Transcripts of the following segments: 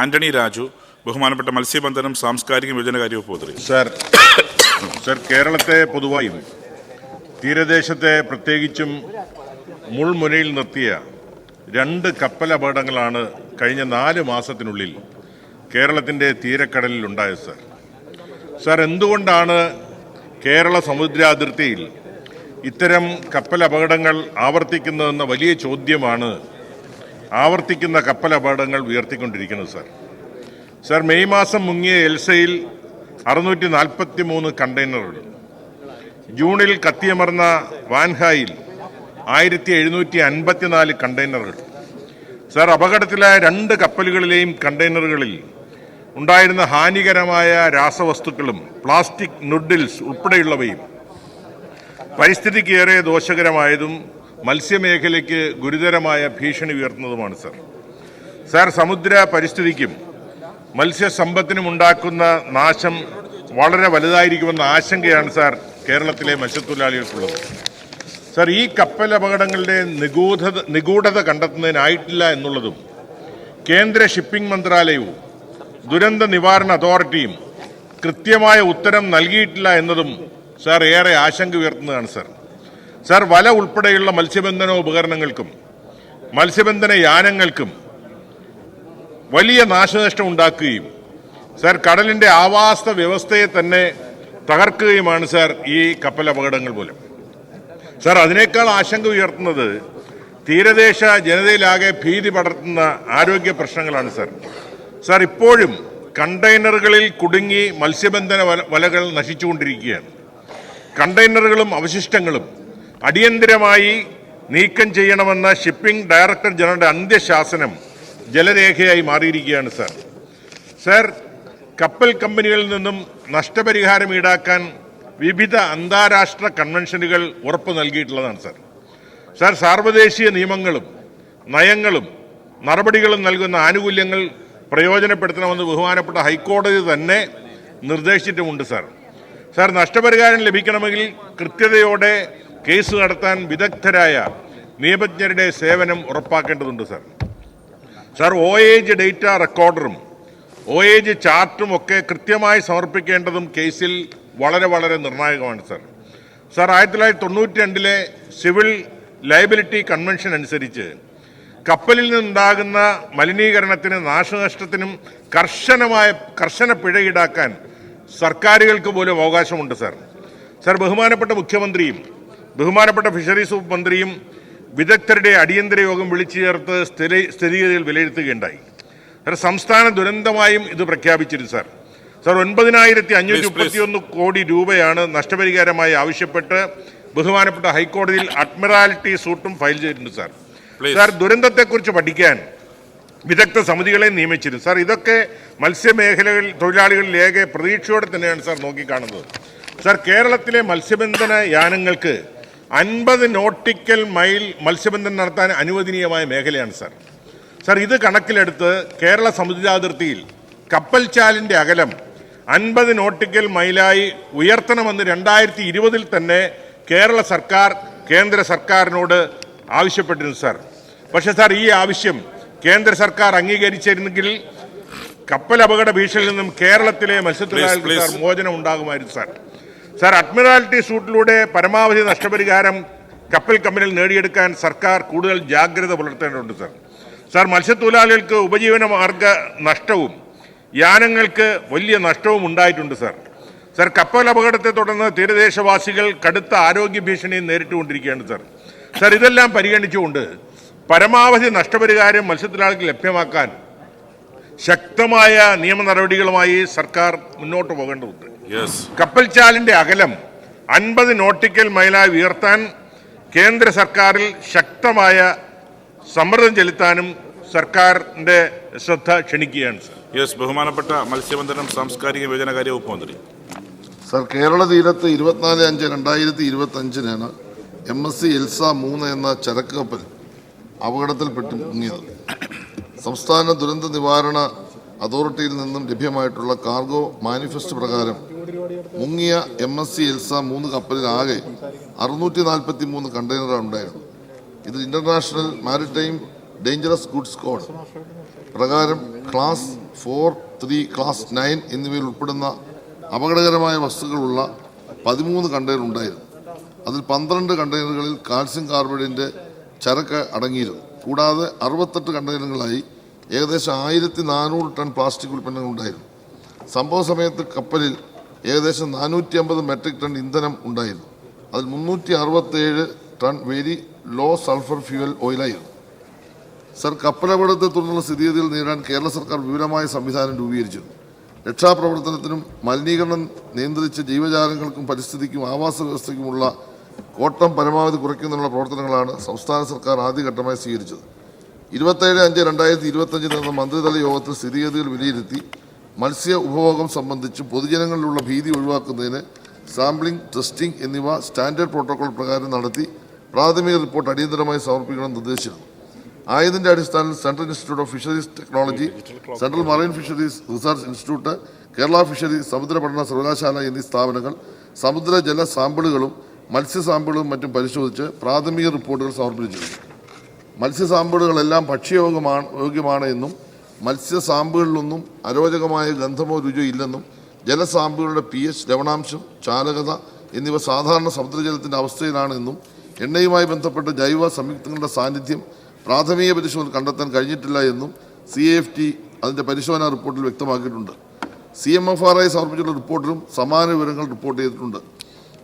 ആന്റണി രാജു ബഹുമാനപ്പെട്ട മത്സ്യബന്ധനം സാംസ്കാരിക വിഭജനകാര്യ വകുപ്പ് മന്ത്രി. സർ സർ കേരളത്തെ പൊതുവായും തീരദേശത്തെ പ്രത്യേകിച്ചും മുൾമുനയിൽ നിർത്തിയ രണ്ട് കപ്പൽ അപകടങ്ങളാണ് കഴിഞ്ഞ നാല് മാസത്തിനുള്ളിൽ കേരളത്തിന്റെ തീരക്കടലിൽ ഉണ്ടായത് സർ. സർ എന്തുകൊണ്ടാണ് കേരള സമുദ്രാതിർത്തിയിൽ ഇത്തരം കപ്പൽ അപകടങ്ങൾ ആവർത്തിക്കുന്നതെന്ന വലിയ ചോദ്യമാണ് ആവർത്തിക്കുന്ന കപ്പൽ അപകടങ്ങൾ ഉയർത്തിക്കൊണ്ടിരിക്കുന്നത് സർ. സർ മെയ് മാസം മുങ്ങിയ എൽസയിൽ അറുന്നൂറ്റി നാൽപ്പത്തി മൂന്ന് കണ്ടെയ്നറുകൾ. ജൂണിൽ കത്തിയമർന്ന വാൻഹായിൽ ആയിരത്തി എഴുന്നൂറ്റി അൻപത്തിനാല് കണ്ടെയ്നറുകൾ. സർ അപകടത്തിലായ രണ്ട് കപ്പലുകളിലെയും കണ്ടെയ്നറുകളിൽ ഉണ്ടായിരുന്ന ഹാനികരമായ രാസവസ്തുക്കളും പ്ലാസ്റ്റിക് നുഡിൽസ് ഉൾപ്പെടെയുള്ളവയും പരിസ്ഥിതിക്ക് ഏറെ ദോഷകരമായതും മത്സ്യമേഖലയ്ക്ക് ഗുരുതരമായ ഭീഷണി ഉയർത്തുന്നതുമാണ് സർ. സാർ സമുദ്ര പരിസ്ഥിതിക്കും മത്സ്യസമ്പത്തിനും ഉണ്ടാക്കുന്ന നാശം വളരെ വലുതായിരിക്കുമെന്ന ആശങ്കയാണ് സാർ കേരളത്തിലെ മത്സ്യത്തൊഴിലാളികൾക്കുള്ളത്. സാർ ഈ കപ്പൽ അപകടങ്ങളുടെ നിഗൂഢത നിഗൂഢത കണ്ടെത്തുന്നതിനായിട്ടില്ല എന്നുള്ളതും കേന്ദ്ര ഷിപ്പിംഗ് മന്ത്രാലയവും ദുരന്ത നിവാരണ അതോറിറ്റിയും കൃത്യമായ ഉത്തരം നൽകിയിട്ടില്ല എന്നതും സാർ ഏറെ ആശങ്ക ഉയർത്തുന്നതാണ് സാർ. സാർ വല ഉൾപ്പെടെയുള്ള മത്സ്യബന്ധന ഉപകരണങ്ങൾക്കും മത്സ്യബന്ധന യാനങ്ങൾക്കും വലിയ നാശനഷ്ടം ഉണ്ടാക്കുകയും സാർ കടലിന്റെ ആവാസ വ്യവസ്ഥയെ തന്നെ തകർക്കുകയുമാണ് സാർ ഈ കപ്പൽ അപകടങ്ങൾ പോലും സാർ അതിനേക്കാൾ ആശങ്ക ഉയർത്തുന്നത് തീരദേശ ജനതയിലാകെ ഭീതി പടർത്തുന്ന ആരോഗ്യ പ്രശ്നങ്ങളാണ് സാർ. സാർ ഇപ്പോഴും കണ്ടെയ്നറുകളിൽ കുടുങ്ങി മത്സ്യബന്ധന വല- വലകൾ നശിച്ചുകൊണ്ടിരിക്കുകയാണ്. കണ്ടെയ്നറുകളും അവശിഷ്ടങ്ങളും അടിയന്തിരമായി നീക്കം ചെയ്യണമെന്ന ഷിപ്പിംഗ് ഡയറക്ടർ ജനറലിന്റെ അന്ത്യശാസനം ജലരേഖയായി മാറിയിരിക്കുകയാണ് സർ സർ കപ്പൽ കമ്പനികളിൽ നിന്നും നഷ്ടപരിഹാരം ഈടാക്കാൻ വിവിധ അന്താരാഷ്ട്ര കൺവെൻഷനുകൾ ഉറപ്പ് നൽകിയിട്ടുള്ളതാണ് സർ സർ സാർവദേശീയ നിയമങ്ങളും നയങ്ങളും നടപടികളും നൽകുന്ന ആനുകൂല്യങ്ങൾ പ്രയോജനപ്പെടുത്തണമെന്ന് ബഹുമാനപ്പെട്ട ഹൈക്കോടതി തന്നെ നിർദ്ദേശിച്ചിട്ടുമുണ്ട് സർ സർ നഷ്ടപരിഹാരം ലഭിക്കണമെങ്കിൽ കൃത്യതയോടെ കേസ് നടത്താൻ വിദഗ്ധരായ നിയമജ്ഞരുടെ സേവനം ഉറപ്പാക്കേണ്ടതുണ്ട് sir. Sir voyage data റെക്കോർഡറും ഒ ഏജ് ചാർട്ടും ഒക്കെ കൃത്യമായി സമർപ്പിക്കേണ്ടതും കേസിൽ വളരെ വളരെ നിർണായകമാണ് സാർ. സാർ ആയിരത്തി തൊള്ളായിരത്തി തൊണ്ണൂറ്റി രണ്ടിലെ സിവിൽ ലയബിലിറ്റി കൺവെൻഷൻ അനുസരിച്ച് കപ്പലിൽ നിന്നുണ്ടാകുന്ന മലിനീകരണത്തിന് നാശനഷ്ടത്തിനും കർശനമായ കർശന പിഴ ഈടാക്കാൻ സർക്കാരുകൾക്ക് പോലും അവകാശമുണ്ട് സാർ. സാർ ബഹുമാനപ്പെട്ട മുഖ്യമന്ത്രിയും ബഹുമാനപ്പെട്ട ഫിഷറീസ് വകുപ്പ് മന്ത്രിയും വിദഗ്ധരുടെ അടിയന്തര യോഗം വിളിച്ചു ചേർത്ത് സ്ഥിതി സ്ഥിതിഗതികൾ വിലയിരുത്തുകയുണ്ടായി. സാർ സംസ്ഥാന ദുരന്തമായും ഇത് പ്രഖ്യാപിച്ചിരുന്നു സാർ. സാർ ഒൻപതിനായിരത്തി അഞ്ഞൂറ്റി മുപ്പത്തിയൊന്ന് കോടി രൂപയാണ് നഷ്ടപരിഹാരമായി ആവശ്യപ്പെട്ട് ബഹുമാനപ്പെട്ട ഹൈക്കോടതിയിൽ അഡ്മിറാലിറ്റി സൂട്ടും ഫയൽ ചെയ്തിട്ടുണ്ട് സാർ. സാർ ദുരന്തത്തെക്കുറിച്ച് പഠിക്കാൻ വിദഗ്ധ സമിതികളെ നിയമിച്ചിരുന്നു സാർ. ഇതൊക്കെ മത്സ്യമേഖലകളിൽ തൊഴിലാളികളിൽ ഏക പ്രതീക്ഷയോടെ തന്നെയാണ് സാർ നോക്കിക്കാണുന്നത്. സാർ കേരളത്തിലെ മത്സ്യബന്ധന യാനങ്ങൾക്ക് അൻപത് നോട്ടിക്കൽ മൈൽ മത്സ്യബന്ധനം നടത്താൻ അനുവദനീയമായ മേഖലയാണ് സാർ. സാർ ഇത് കണക്കിലെടുത്ത് കേരള സമുദ്രാതിർത്തിയിൽ കപ്പൽ ചാലിന്റെ അകലം അൻപത് നോട്ടിക്കൽ മൈലായി ഉയർത്തണമെന്ന് രണ്ടായിരത്തി ഇരുപതിൽ തന്നെ കേരള സർക്കാർ കേന്ദ്ര സർക്കാരിനോട് ആവശ്യപ്പെട്ടിരുന്നു സാർ. പക്ഷേ സാർ ഈ ആവശ്യം കേന്ദ്ര സർക്കാർ അംഗീകരിച്ചിരുന്നെങ്കിൽ കപ്പൽ അപകട ഭീഷണിയിൽ നിന്നും കേരളത്തിലെ please. മോചനം ഉണ്ടാകുമായിരുന്നു സാർ. സാർ അഡ്മിറാലിറ്റി സൂട്ടിലൂടെ പരമാവധി നഷ്ടപരിഹാരം കപ്പൽ കമ്പനിയിൽ നേടിയെടുക്കാൻ സർക്കാർ കൂടുതൽ ജാഗ്രത പുലർത്തേണ്ടതുണ്ട് സാർ. സാർ മത്സ്യത്തൊഴിലാളികൾക്ക് ഉപജീവന മാർഗ നഷ്ടവും യാനങ്ങൾക്ക് വലിയ നഷ്ടവും ഉണ്ടായിട്ടുണ്ട് സാർ. സാർ കപ്പൽ അപകടത്തെ തുടർന്ന് തീരദേശവാസികൾ കടുത്ത ആരോഗ്യ ഭീഷണിയും നേരിട്ടുകൊണ്ടിരിക്കുകയാണ് സാർ. സാർ ഇതെല്ലാം പരിഗണിച്ചുകൊണ്ട് പരമാവധി നഷ്ടപരിഹാരം മത്സ്യത്തൊഴിലാളികൾക്ക് ലഭ്യമാക്കാൻ ശക്തമായ നിയമ നടപടികളുമായി സർക്കാർ മുന്നോട്ട് പോകേണ്ടതുണ്ട്. കപ്പൽ ചാലിന്റെ അകലം അൻപത് നോട്ടിക്കൽ മൈലായി ഉയർത്താൻ കേന്ദ്ര സർക്കാരിൽ ശക്തമായ സമ്മർദ്ദം ചെലുത്താനും സർക്കാരിന്റെ ശ്രദ്ധ ക്ഷണിക്കുകയാണ് സർ. യെസ് ബഹുമാനപ്പെട്ട മത്സ്യബന്ധനം സാംസ്കാരിക വിഭജനകാര്യ വകുപ്പ് മന്ത്രി. സർ കേരള തീരത്ത് ഇരുപത്തിനാല് അഞ്ച് രണ്ടായിരത്തി ഇരുപത്തി അഞ്ചിനാണ് എം എസ് സി എൽസ മൂന്ന് എന്ന ചരക്ക് കപ്പൽ അപകടത്തിൽപ്പെട്ട് മുങ്ങിയത്. സംസ്ഥാന ദുരന്ത നിവാരണ അതോറിറ്റിയിൽ നിന്നും ലഭ്യമായിട്ടുള്ള കാർഗോ മാനിഫെസ്റ്റ് പ്രകാരം മുങ്ങിയ എം എസ് സി എൽസ മൂന്ന് കപ്പലിലാകെ അറുന്നൂറ്റി നാൽപ്പത്തി മൂന്ന് കണ്ടെയ്നറാണ് ഉണ്ടായിരുന്നത് ഇത് international maritime dangerous goods code പ്രകാരം class four three class nine എന്നിവയിൽ ഉൾപ്പെടുന്ന അപകടകരമായ വസ്തുക്കളുള്ള പതിമൂന്ന് കണ്ടെയ്നർ ഉണ്ടായിരുന്നു. അതിൽ പന്ത്രണ്ട് കണ്ടെയ്നറുകളിൽ കാൽസ്യം കാർബൈഡിന്റെ ചരക്ക് അടങ്ങിയിരുന്നു. കൂടാതെ അറുപത്തെട്ട് കണ്ടെയ്നറുകളായി ഏകദേശം ആയിരത്തി നാനൂറ് ടൺ പ്ലാസ്റ്റിക് ഉൽപ്പന്നങ്ങൾ ഉണ്ടായിരുന്നു. സംഭവ സമയത്ത് കപ്പലിൽ ഏകദേശം നാനൂറ്റി അമ്പത് മെട്രിക് ടൺ ഇന്ധനം ഉണ്ടായിരുന്നു. അതിൽ മുന്നൂറ്റി അറുപത്തേഴ് tonne very low sulphur fuel ഓയിലായിരുന്നു. Sir കപ്പലപകടത്തെ തുടർന്നുള്ള സ്ഥിതിഗതികൾ നേരിടാൻ കേരള സർക്കാർ വിപുലമായ സംവിധാനം രൂപീകരിച്ചിരുന്നു. രക്ഷാപ്രവർത്തനത്തിനും മലിനീകരണം നിയന്ത്രിച്ച ജീവജാലങ്ങൾക്കും പരിസ്ഥിതിക്കും ആവാസ വ്യവസ്ഥയ്ക്കുമുള്ള കോട്ടം പരമാവധി കുറയ്ക്കുന്നതിനുള്ള പ്രവർത്തനങ്ങളാണ് സംസ്ഥാന സർക്കാർ ആദ്യഘട്ടമായി സ്വീകരിച്ചത്. ഇരുപത്തേഴ് അഞ്ച് രണ്ടായിരത്തി ഇരുപത്തഞ്ചിൽ നടന്ന മന്ത്രിതല യോഗത്തിൽ സ്ഥിതിഗതികൾ വിലയിരുത്തി മത്സ്യ ഉപഭോഗം സംബന്ധിച്ച് പൊതുജനങ്ങളിലുള്ള ഭീതി ഒഴിവാക്കുന്നതിന് സാമ്പിളിംഗ് ടെസ്റ്റിംഗ് എന്നിവ സ്റ്റാൻഡേർഡ് പ്രോട്ടോകോൾ പ്രകാരം നടത്തി പ്രാഥമിക റിപ്പോർട്ട് അടിയന്തരമായി സമർപ്പിക്കണമെന്ന് നിർദ്ദേശിച്ചിരുന്നു. ആയതിന്റെ അടിസ്ഥാനത്തിൽ central institute of fisheries technology central marine fisheries research institute Kerala fisheries സമുദ്ര പഠന സർവകലാശാല എന്നീ സ്ഥാപനങ്ങൾ സമുദ്ര ജല സാമ്പിളുകളും മത്സ്യ സാമ്പിളുകളും മറ്റും പരിശോധിച്ച് പ്രാഥമിക റിപ്പോർട്ടുകൾ സമർപ്പിച്ചിരുന്നു. മത്സ്യ സാമ്പിളുകളെല്ലാം ഭക്ഷ്യയോഗമാണ് യോഗ്യമാണ് എന്നും മത്സ്യ സാമ്പിളുകളിലൊന്നും അരോചകമായ ഗന്ധമോ രുചിയോ ഇല്ലെന്നും ജലസാമ്പിളുകളുടെ പി എച്ച് ലവണാംശം ചാലകത എന്നിവ സാധാരണ സമുദ്രജലത്തിന്റെ അവസ്ഥയിലാണെന്നും എണ്ണയുമായി ബന്ധപ്പെട്ട ജൈവ സംയുക്തങ്ങളുടെ സാന്നിധ്യം പ്രാഥമിക പരിശോധന കണ്ടെത്താൻ കഴിഞ്ഞിട്ടില്ല എന്നും സി എഫ് ടി അതിന്റെ പരിശോധനാ റിപ്പോർട്ടിൽ വ്യക്തമാക്കിയിട്ടുണ്ട്. C M F R I സമർപ്പിച്ചുള്ള റിപ്പോർട്ടിലും സമാന വിവരങ്ങൾ റിപ്പോർട്ട് ചെയ്തിട്ടുണ്ട്.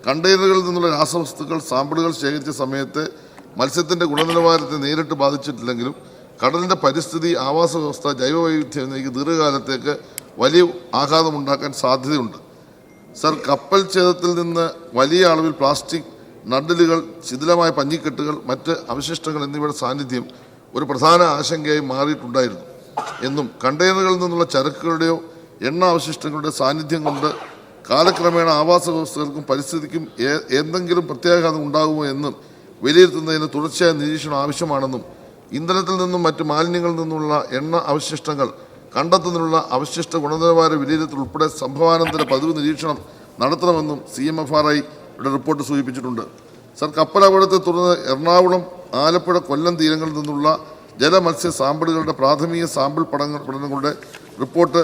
കണ്ടെയ്നറുകളിൽ നിന്നുള്ള രാസവസ്തുക്കൾ സാമ്പിളുകൾ ശേഖരിച്ച സമയത്ത് മത്സ്യത്തിന്റെ ഗുണനിലവാരത്തെ നേരിട്ട് ബാധിച്ചിട്ടില്ലെങ്കിലും കടലിന്റെ പരിസ്ഥിതി ആവാസ വ്യവസ്ഥ ജൈവവൈവിധ്യം എന്നിവയ്ക്ക് ദീർഘകാലത്തേക്ക് വലിയ ആഘാതമുണ്ടാക്കാൻ സാധ്യതയുണ്ട്. സർ കപ്പൽ ഛേദത്തിൽ നിന്ന് വലിയ അളവിൽ പ്ലാസ്റ്റിക് നഡലുകൾ ശിഥിലമായ പഞ്ഞിക്കെട്ടുകൾ മറ്റ് അവശിഷ്ടങ്ങൾ എന്നിവയുടെ സാന്നിധ്യം ഒരു പ്രധാന ആശങ്കയായി മാറിയിട്ടുണ്ടായിരുന്നു. എന്നും കണ്ടെയ്നറുകളിൽ നിന്നുള്ള ചരക്കുകളുടെയോ എണ്ണ അവശിഷ്ടങ്ങളുടെ സാന്നിധ്യം കൊണ്ട് കാലക്രമേണ ആവാസ വ്യവസ്ഥകൾക്കും പരിസ്ഥിതിക്കും എന്തെങ്കിലും പ്രത്യാഘാതം ഉണ്ടാകുമോ എന്നും വിലയിരുത്തുന്നതിന് തുടർച്ചയായ നിരീക്ഷണം ആവശ്യമാണെന്നും ഇന്ധനത്തിൽ നിന്നും മറ്റ് മാലിന്യങ്ങളിൽ നിന്നുള്ള എണ്ണ അവശിഷ്ടങ്ങൾ കണ്ടെത്തുന്നതിനുള്ള അവശിഷ്ട ഗുണനിലവാര വിലയിരുത്തൽ ഉൾപ്പെടെ സംഭവാനന്തര പതിവ് നിരീക്ഷണം നടത്തണമെന്നും സി എം എഫ് ആർ ഐയുടെ റിപ്പോർട്ട് സൂചിപ്പിച്ചിട്ടുണ്ട്. സർ കപ്പലപകടത്തെ തുടർന്ന് എറണാകുളം ആലപ്പുഴ കൊല്ലം തീരങ്ങളിൽ നിന്നുള്ള ജലമത്സ്യ സാമ്പിളുകളുടെ പ്രാഥമിക സാമ്പിൾ പഠന പഠനങ്ങളുടെ റിപ്പോർട്ട്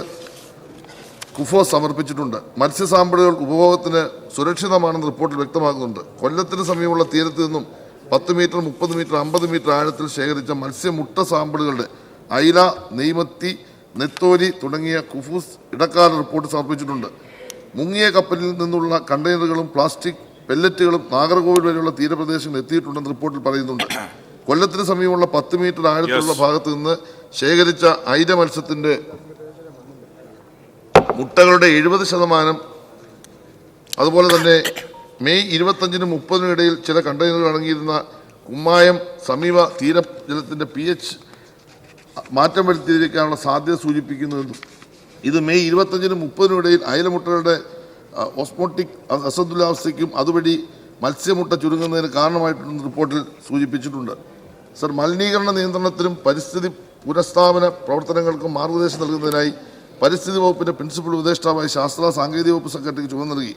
കുഫോ സമർപ്പിച്ചിട്ടുണ്ട്. മത്സ്യ സാമ്പിളുകൾ ഉപഭോഗത്തിന് സുരക്ഷിതമാണെന്ന് റിപ്പോർട്ടിൽ വ്യക്തമാക്കുന്നുണ്ട്. കൊല്ലത്തിന് സമീപമുള്ള തീരത്ത് നിന്നും പത്ത് മീറ്റർ മുപ്പത് മീറ്റർ അമ്പത് മീറ്റർ ആഴത്തിൽ ശേഖരിച്ച മത്സ്യമുട്ട സാമ്പിളുകളുടെ ഐല നെയ്മത്തി നെത്തോലി തുടങ്ങിയ കുഫൂസ് ഇടക്കാല റിപ്പോർട്ട് സമർപ്പിച്ചിട്ടുണ്ട് മുങ്ങിയ കപ്പലിൽ നിന്നുള്ള കണ്ടെയ്നറുകളും പ്ലാസ്റ്റിക് പെല്ലറ്റുകളും നാഗർകോവിൽ വരെയുള്ള തീരപ്രദേശങ്ങളിൽ എത്തിയിട്ടുണ്ടെന്ന് റിപ്പോർട്ടിൽ പറയുന്നുണ്ട് കൊല്ലത്തിന് സമീപമുള്ള പത്ത് മീറ്റർ ആഴത്തിലുള്ള. ഭാഗത്ത് നിന്ന് ശേഖരിച്ച ഐര മത്സ്യത്തിന്റെ മുട്ടകളുടെ എഴുപത് ശതമാനം അതുപോലെ തന്നെ മെയ് ഇരുപത്തഞ്ചിനും മുപ്പതിനും ഇടയിൽ ചില കണ്ടെയ്നറുകൾ അടങ്ങിയിരുന്ന കുമ്മായം സമീപ തീരജലത്തിന്റെ പി എച്ച് മാറ്റം വരുത്തിയിരിക്കാനുള്ള സാധ്യത സൂചിപ്പിക്കുന്നുവെന്നും ഇത് മെയ് ഇരുപത്തഞ്ചിനും മുപ്പതിനും ഇടയിൽ അയലമുട്ടകളുടെ ഓസ്മോട്ടിക് അസന്തുലാവസ്ഥയ്ക്കും അതുവഴി മത്സ്യമുട്ട ചുരുങ്ങുന്നതിന് കാരണമായിട്ടുണ്ടെന്ന് റിപ്പോർട്ടിൽ സൂചിപ്പിച്ചിട്ടുണ്ട്. സർ മലിനീകരണ നിയന്ത്രണത്തിനും പരിസ്ഥിതി പുനഃസ്ഥാപന പ്രവർത്തനങ്ങൾക്കും മാർഗനിർദ്ദേശം നൽകുന്നതിനായി പരിസ്ഥിതി വകുപ്പിന്റെ പ്രിൻസിപ്പൽ ഉപദേഷ്ടാവായി ശാസ്ത്ര സാങ്കേതിക വകുപ്പ് സെക്രട്ടറിക്ക് ചുമതല നൽകി.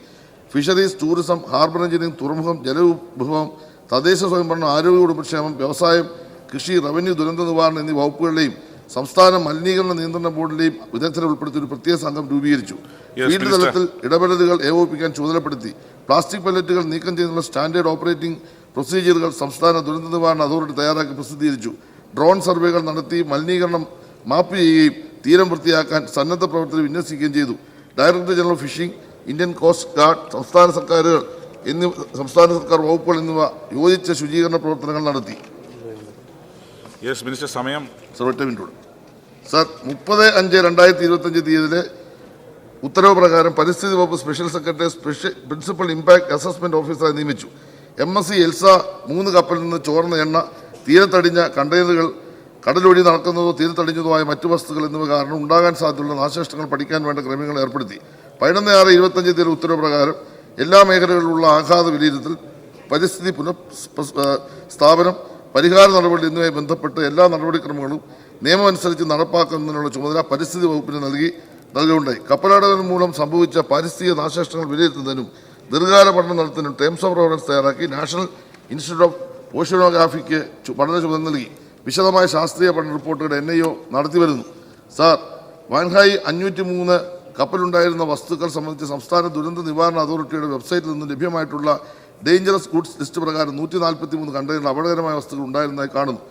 ഫിഷറീസ് ടൂറിസം ഹാർബർ എഞ്ചിനീയറിംഗ് തുറമുഖം ജലവിഭവം തദ്ദേശ സ്വയംഭരണം ആരോഗ്യ കുടുംബക്ഷേമം വ്യവസായം കൃഷി റവന്യൂ ദുരന്ത നിവാരണം എന്നീ വകുപ്പുകളുടെയും സംസ്ഥാന മലിനീകരണ നിയന്ത്രണ ബോർഡിന്റെയും വിദഗ്ധരെ ഉൾപ്പെടുത്തി ഒരു പ്രത്യേക സംഘം രൂപീകരിച്ചു. വീട്ടു ഫീൽഡ്. തലത്തിൽ ഇടപെടലുകൾ ഏകോപിപ്പിക്കാൻ ചുമതലപ്പെടുത്തി. പ്ലാസ്റ്റിക് പല്ലറ്റുകൾ നീക്കം ചെയ്യുന്ന സ്റ്റാൻഡേർഡ് ഓപ്പറേറ്റിംഗ് പ്രൊസീജിയറുകൾ സംസ്ഥാന ദുരന്ത നിവാരണ അതോറിറ്റി തയ്യാറാക്കി പ്രസിദ്ധീകരിച്ചു. ഡ്രോൺ സർവേകൾ നടത്തി മലിനീകരണം മാപ്പ് ചെയ്യുകയും തീരം വൃത്തിയാക്കാൻ സന്നദ്ധ പ്രവർത്തനം വിന്യസിക്കുകയും ചെയ്തു. Director general fishing Indian coast guard സംസ്ഥാന സർക്കാരുകൾ എന്നിവ സംസ്ഥാന സർക്കാർ വകുപ്പുകൾ എന്നിവ യോജിച്ച ശുചീകരണ പ്രവർത്തനങ്ങൾ നടത്തി. യെസ് മിനിസ്റ്റർ സമയം. സർ ഒറ്റ മിനിറ്റ് സർ മുപ്പത് അഞ്ച് രണ്ടായിരത്തി ഇരുപത്തഞ്ച് തീയതിയിലെ ഉത്തരവ് പ്രകാരം പരിസ്ഥിതി വകുപ്പ് special secretary special principal impact assessment ഓഫീസറെ നിയമിച്ചു. എം എസ് സി എൽസ മൂന്ന് കപ്പലിൽ നിന്ന് ചോർന്ന എണ്ണ തീരത്തടിഞ്ഞ കണ്ടെയ്നറുകൾ കടലൊഴി നടക്കുന്നതോ തീരത്തടിഞ്ഞതോ ആയ മറ്റു വസ്തുക്കൾ എന്നിവ കാരണം ഉണ്ടാകാൻ സാധ്യതയുള്ള നാശനഷ്ടങ്ങൾ പഠിക്കാൻ വേണ്ട ക്രമങ്ങൾ ഏർപ്പെടുത്തി. പതിനൊന്ന് ആറ് ഇരുപത്തഞ്ച് തീയതി ഉത്തരവ് പ്രകാരം എല്ലാ മേഖലകളിലുള്ള ആഘാത വിലയിരുത്തൽ പരിസ്ഥിതി പുനഃ സ്ഥാപനം പരിഹാര നടപടി എന്നിവയുമായി ബന്ധപ്പെട്ട് എല്ലാ നടപടിക്രമങ്ങളും നിയമമനുസരിച്ച് നടപ്പാക്കുന്നതിനുള്ള ചുമതല പരിസ്ഥിതി വകുപ്പിന് നൽകി നൽകുകയുണ്ടായി. കപ്പലടവിന് മൂലം സംഭവിച്ച പാരിസ്ഥിതിക നാശനഷ്ടങ്ങൾ വിലയിരുത്തുന്നതിനും ദീർഘകാല പഠനം നടത്തുന്നതിനും ടേംസ് ഓഫ് റെഫറൻസ് തയ്യാറാക്കി നാഷണൽ ഇൻസ്റ്റിറ്റ്യൂട്ട് ഓഫ് ഓഷ്യനോഗ്രാഫിക്ക് പഠന ചുമതല നൽകി. വിശദമായ ശാസ്ത്രീയ പഠന റിപ്പോർട്ടുകൾ എൻ ഐ ഒ നടത്തി വരുന്നു സാർ വാൻഹായി അഞ്ഞൂറ്റി മൂന്ന് കപ്പലുണ്ടായിരുന്ന വസ്തുക്കൾ സംബന്ധിച്ച് സംസ്ഥാന ദുരന്ത നിവാരണ അതോറിറ്റിയുടെ വെബ്സൈറ്റിൽ നിന്ന് ലഭ്യമായിട്ടുള്ള ഡേഞ്ചറസ് ഗുഡ്സ് ലിസ്റ്റ് പ്രകാരം നൂറ്റി നാൽപ്പത്തി മൂന്ന് കണ്ടെയ്നർ അപകടകരമായ വസ്തുക്കൾ ഉണ്ടായിരുന്നതായി കാണുന്നു.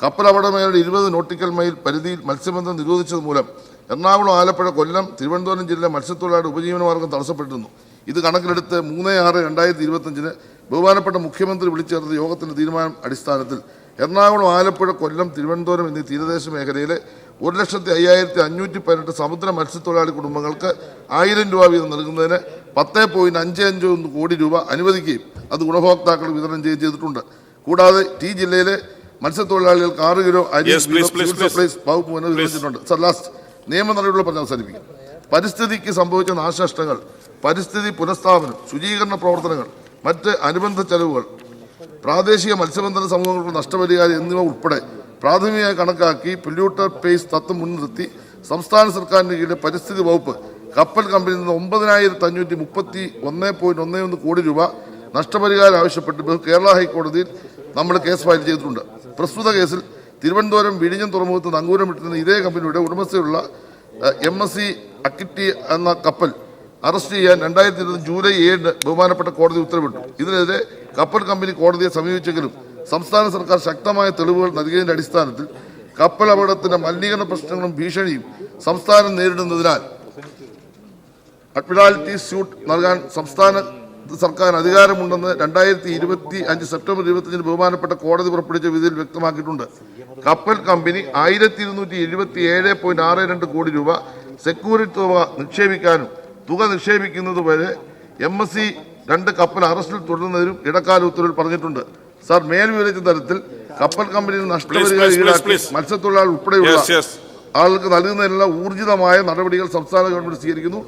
കപ്പൽ അപകടമേഖലയുടെ ഇരുപത് നോട്ടിക്കൽ മൈൽ പരിധിയിൽ മത്സ്യബന്ധം നിരോധിച്ചത് മൂലം എറണാകുളം ആലപ്പുഴ കൊല്ലം തിരുവനന്തപുരം ജില്ലയിലെ മത്സ്യത്തൊഴിലാളിയുടെ ഉപജീവനമാർഗം തടസ്സപ്പെട്ടിരുന്നു. ഇത് കണക്കിലെടുത്ത് മൂന്ന് ആറ് രണ്ടായിരത്തി ഇരുപത്തഞ്ചിന് ബഹുമാനപ്പെട്ട മുഖ്യമന്ത്രി വിളിച്ചേർത്ത യോഗത്തിന്റെ തീരുമാനം അടിസ്ഥാനത്തിൽ എറണാകുളം ആലപ്പുഴ കൊല്ലം തിരുവനന്തപുരം എന്നീ തീരദേശ മേഖലയിലെ ഒരു ലക്ഷത്തി അയ്യായിരത്തി അഞ്ഞൂറ്റി പതിനെട്ട് സമുദ്ര മത്സ്യത്തൊഴിലാളി കുടുംബങ്ങൾക്ക് ആയിരം രൂപ വീതം നൽകുന്നതിന് പത്ത് പോയിന്റ് അഞ്ച് അഞ്ച് ഒന്ന് കോടി രൂപ അനുവദിക്കുകയും അത് ഗുണഭോക്താക്കൾ വിതരണം ചെയ്യുകയും ചെയ്തിട്ടുണ്ട്. കൂടാതെ ടി ജില്ലയിലെ മത്സ്യത്തൊഴിലാളികൾക്ക് ആറ് കിലോ അരി സപ്ലൈസ് വകുപ്പ് വിതരിച്ചിട്ടുണ്ട് സർ ലാസ്റ്റ് നിയമ നടപടികൾ പറഞ്ഞ് അവസാനിപ്പിക്കും പരിസ്ഥിതിക്ക് സംഭവിച്ച നാശനഷ്ടങ്ങൾ പരിസ്ഥിതി പുനഃസ്ഥാപനം ശുചീകരണ പ്രവർത്തനങ്ങൾ മറ്റ് അനുബന്ധ ചെലവുകൾ പ്രാദേശിക മത്സ്യബന്ധന സമൂഹങ്ങൾക്ക് നഷ്ടപരിഹാരം എന്നിവ ഉൾപ്പെടെ പ്രാഥമികമായി കണക്കാക്കി പൊല്യൂട്ടർ പേസ് തത്വം മുൻനിർത്തി സംസ്ഥാന സർക്കാരിന് കീഴിലെ പരിസ്ഥിതി വകുപ്പ് കപ്പൽ കമ്പനിയിൽ നിന്ന് ഒമ്പതിനായിരത്തി അഞ്ഞൂറ്റി മുപ്പത്തി ഒന്ന് പോയിന്റ് ഒന്ന് ഒന്ന് കോടി രൂപ നഷ്ടപരിഹാരം ആവശ്യപ്പെട്ട് കേരള ഹൈക്കോടതിയിൽ നമ്മൾ കേസ് ഫയൽ ചെയ്തിട്ടുണ്ട്. പ്രസ്തുത കേസിൽ തിരുവനന്തപുരം വിഴിഞ്ഞം തുറമുഖത്ത് നങ്കൂരം വിട്ടിരുന്ന ഇതേ കമ്പനിയുടെ ഉടമസ്ഥയുള്ള എം എസ് സി അക്കിറ്റി എന്ന കപ്പൽ അറസ്റ്റ് ചെയ്യാൻ രണ്ടായിരത്തി ഇരുപത് ജൂലൈ ഏഴിന് ബഹുമാനപ്പെട്ട കോടതി ഉത്തരവിട്ടു. ഇതിനെതിരെ കപ്പൽ കമ്പനി കോടതിയെ സമീപിച്ചെങ്കിലും സംസ്ഥാന സർക്കാർ ശക്തമായ തെളിവുകൾ നൽകിയതിന്റെ അടിസ്ഥാനത്തിൽ കപ്പൽ അപകടത്തിന്റെ മലിനീകരണ പ്രശ്നങ്ങളും ഭീഷണിയും സംസ്ഥാനം നേരിടുന്നതിനാൽ അഡ്മിറാലിറ്റി സ്യൂട്ട് നൽകാൻ സംസ്ഥാന സർക്കാർ അധികാരമുണ്ടെന്ന് രണ്ടായിരത്തി ഇരുപത്തി അഞ്ച് സെപ്റ്റംബർ ഇരുപത്തിയഞ്ചിന് ബഹുമാനപ്പെട്ട കോടതി പുറപ്പെടുവിച്ച വിധിയിൽ വ്യക്തമാക്കിയിട്ടുണ്ട്. കപ്പൽ കമ്പനി ആയിരത്തി ഇരുന്നൂറ്റി എഴുപത്തി ഏഴ് പോയിന്റ് ആറ് രണ്ട് കോടി രൂപ സെക്യൂരിറ്റി തുക നിക്ഷേപിക്കാനും തുക നിക്ഷേപിക്കുന്നത് വരെ എം എസ് സി രണ്ട് കപ്പൽ അറസ്റ്റിൽ തുടരുന്നതിനും ഇടക്കാല ഉത്തരവിൽ പറഞ്ഞിട്ടുണ്ട്. സാർ മേൽവിവരിച്ച തരത്തിൽ കപ്പൽ കമ്പനിയിൽ നഷ്ടപരിഹാരം ഈടാക്കി മത്സ്യത്തൊഴിലാളി ഉൾപ്പെടെയുള്ള. ആളുകൾക്ക് നൽകുന്നതിനുള്ള ഊർജിതമായ നടപടികൾ സംസ്ഥാന ഗവൺമെന്റ് സ്വീകരിക്കുന്നു.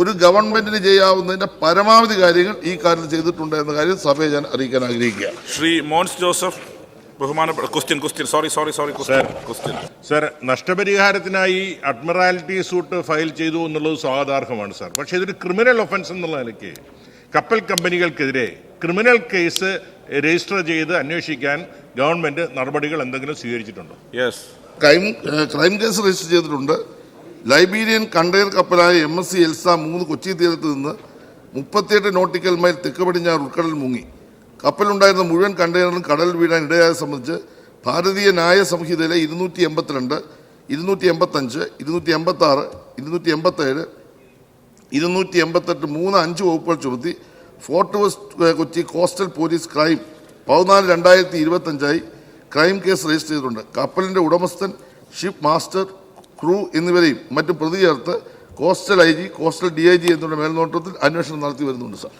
ഒരു ഗവൺമെന്റിന് ചെയ്യാവുന്നതിന്റെ പരമാവധി കാര്യങ്ങൾ ഈ കാര്യത്തിൽ ചെയ്തിട്ടുണ്ട് എന്ന കാര്യം സഭയെ ഞാൻ അറിയിക്കാൻ ആഗ്രഹിക്കുക ശ്രീ മോൻസ് ജോസഫ് ബഹുമാനപ്പെട്ട question question. Sorry sorry sorry question question. Sir നഷ്ടപരിഹാരത്തിനായി admiralty suit file ചെയ്തു എന്നുള്ളത് സ്വാഗതാർഹമാണ് സർ പക്ഷേ ഇതൊരു ക്രിമിനൽ ഒഫൻസ് എന്നുള്ള നിലയ്ക്ക് കപ്പൽ കമ്പനികൾക്കെതിരെ ക്രിമിനൽ കേസ് രജിസ്റ്റർ ചെയ്ത് അന്വേഷിക്കാൻ ഗവൺമെന്റ് നടപടികൾ എന്തെങ്കിലും സ്വീകരിച്ചിട്ടുണ്ടോ? Yes crime crime case register ചെയ്തിട്ടുണ്ട്. ലൈബീരിയൻ കണ്ടെയ്നർ കപ്പലായ എം എസ് സി എൽസ മൂന്ന് കൊച്ചി തീരത്ത് നിന്ന് മുപ്പത്തിയെട്ട് നോട്ടിക്കൽ മൈൽ തെക്ക് പടിഞ്ഞാറ് ഉൾക്കടൽ മുങ്ങി. കപ്പലുണ്ടായിരുന്ന മുഴുവൻ കണ്ടെയ്നറും കടൽ വീഴാൻ ഇടയായത് സംബന്ധിച്ച് ഭാരതീയ ന്യായ സംഹിതയിലെ ഇരുന്നൂറ്റി എൺപത്തിരണ്ട് ഇരുന്നൂറ്റി എൺപത്തഞ്ച് ഇരുന്നൂറ്റി എൺപത്തി ആറ് ഇരുന്നൂറ്റി എൺപത്തേഴ് ഇരുന്നൂറ്റി എൺപത്തെട്ട് മൂന്ന് അഞ്ച് വകുപ്പുകൾ ചുമത്തി fort west Kochi coastal police crime പതിനാല് രണ്ടായിരത്തി ഇരുപത്തഞ്ചായി ക്രൈം കേസ് രജിസ്റ്റർ ചെയ്തിട്ടുണ്ട്. കപ്പലിന്റെ ഉടമസ്ഥൻ ഷിപ്പ് മാസ്റ്റർ ക്രൂ എന്നിവരെയും മറ്റും പ്രതി ചേർത്ത് coastal I G coastal D I G എന്നിവരുടെ മേൽനോട്ടത്തിൽ അന്വേഷണം നടത്തി വരുന്നുണ്ട് സാർ.